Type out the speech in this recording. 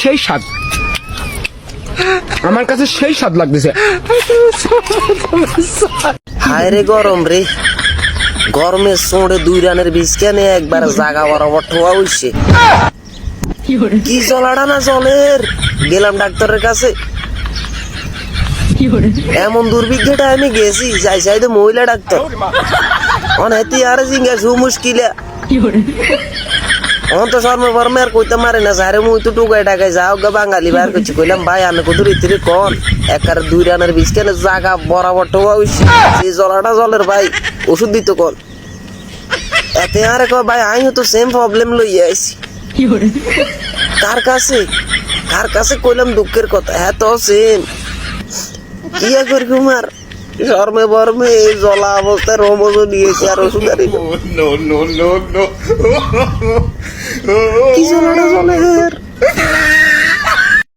সেই স্বাদ। আমার কাছে সেই স্বাদ লাগতেছে। হায় রে গরম রে। গরমে সোঁড়ে দুই রানের বীজ কেনে একবার জাগা বরাবর ঠোয়া উঠছে কি জলাটা না জলের গেলাম ডাক্তারের কাছে। এমন দুর্ভিক্ষটা আমি গেছি যাই যাই তো মহিলা ডাক্তার। অনেতি আর জিঙ্গা সু মুশকিলা। অন তো শর্মে ফর্মে আর কইতে মারে না সারে মুই তো টুকাই টাকাই যাও গা বাঙালি বার করছি কইলাম ভাই আমি কত রীতিরে কন? একার দুই রানের বীজ কেন জাগা বরাবর হইছে। সেই জলাটা জলের ভাই ওষুধ দিত কন। এতে আর কয় ভাই আমিও তো সেম প্রবলেম লইয়া আইছি। কার? কাছে? কার কাছে কইলাম দুঃখের কথা? হ্যাঁ তো সেম ইয়া করি কুমার। শর্মে বর্মে এই জলা অবস্থায় রমজও নিয়েছে আর ওষুধ আর. কি জলাটা জলের